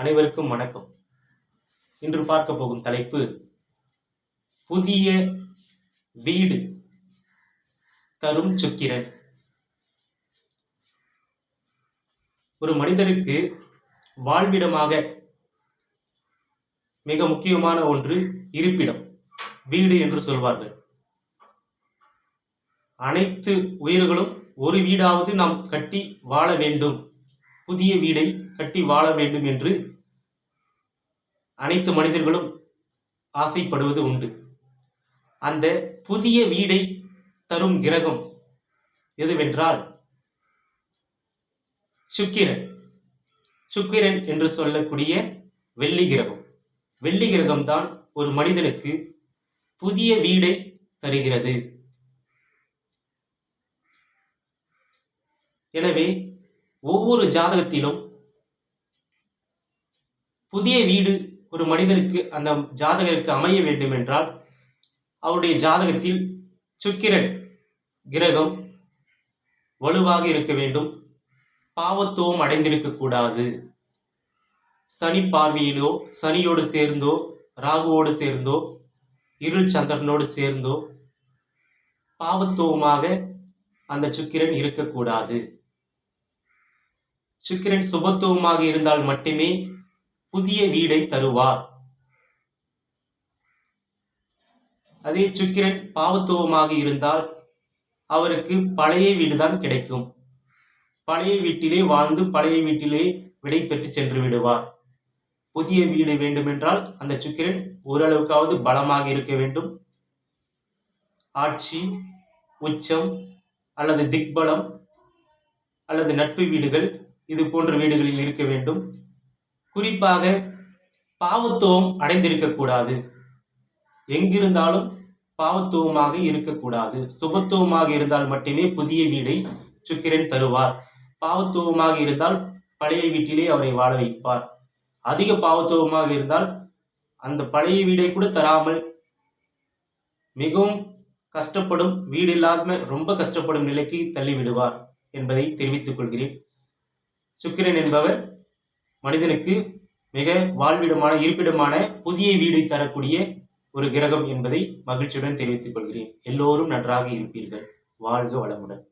அனைவருக்கும் வணக்கம். இன்று பார்க்க போகும் தலைப்பு புதிய வீடு தரும் சுக்கிரன். ஒரு மனிதனுக்கு வாழ்விடமாக மிக முக்கியமான ஒன்று இருப்பிடம் வீடு என்று சொல்வார்கள். அனைத்து உயிர்களும் ஒரு வீடாவது நாம் கட்டி வாழ வேண்டும். புதிய வீடை கட்டி வாழ வேண்டும் என்று அனைத்து மனிதர்களும் ஆசைப்படுவது உண்டு. அந்த புதிய வீடை தரும் கிரகம் எதுவென்றால் சுக்கிரன். சுக்கிரன் என்று சொல்லக்கூடிய வெள்ளி கிரகம். வெள்ளி கிரகம்தான் ஒரு மனிதனுக்கு புதிய வீடை தருகிறது. எனவே ஒவ்வொரு ஜாதகத்திலும் புதிய வீடு ஒரு மனிதனுக்கு அந்த ஜாதகருக்கு அமைய வேண்டும் என்றால் அவருடைய ஜாதகத்தில் சுக்கிரன் கிரகம் வலுவாக இருக்க வேண்டும். பாவத்துவம் அடைந்திருக்கக்கூடாது சனி பார்வையிலோ சனியோடு சேர்ந்தோ ராகுவோடு சேர்ந்தோ இருள் சந்திரனோடு சேர்ந்தோ பாவத்துவமாக அந்த சுக்கிரன் இருக்கக்கூடாது சுக்கிரன் சுபத்துவமாக இருந்தால் மட்டுமே புதிய வீடை தருவார். அதே சுக்கிரன் பாவத்துவமாக இருந்தால் அவருக்கு பழைய வீடுதான் கிடைக்கும். பழைய வீட்டிலே வாழ்ந்து பழைய வீட்டிலே விடை பெற்று சென்று விடுவார். புதிய வீடு வேண்டுமென்றால் அந்த சுக்கிரன் ஓரளவுக்காவது பலமாக இருக்க வேண்டும். ஆட்சி உச்சம் அல்லது திக்பலம் அல்லது நட்பு வீடுகள் இது போன்ற வீடுகளில் இருக்க வேண்டும். குறிப்பாக பாவத்துவம் அடைந்திருக்கக்கூடாது. எங்கிருந்தாலும் பாவத்துவமாக இருக்கக்கூடாது. சுபத்துவமாக இருந்தால் மட்டுமே புதிய வீடை சுக்கிரன் தருவார். பாவத்துவமாக இருந்தால் பழைய வீட்டிலே அவரை வாழ வைப்பார். அதிக பாவத்துவமாக இருந்தால் அந்த பழைய வீடை கூட தராமல் மிகவும் கஷ்டப்படும் வீடு இல்லாமல் ரொம்ப கஷ்டப்படும் நிலைக்கு தள்ளிவிடுவார் என்பதை தெரிவித்துக் கொள்கிறேன். சுக்கிரன் என்பவர் மனிதனுக்கு மிக வாழ்விடமான இருப்பிடமான புதிய வீடு தரக்கூடிய ஒரு கிரகம் என்பதை மகிழ்ச்சியுடன் தெரிவித்துக் கொள்கிறேன். எல்லோரும் நன்றாக இருப்பீர்கள். வாழ்க வளமுடன்.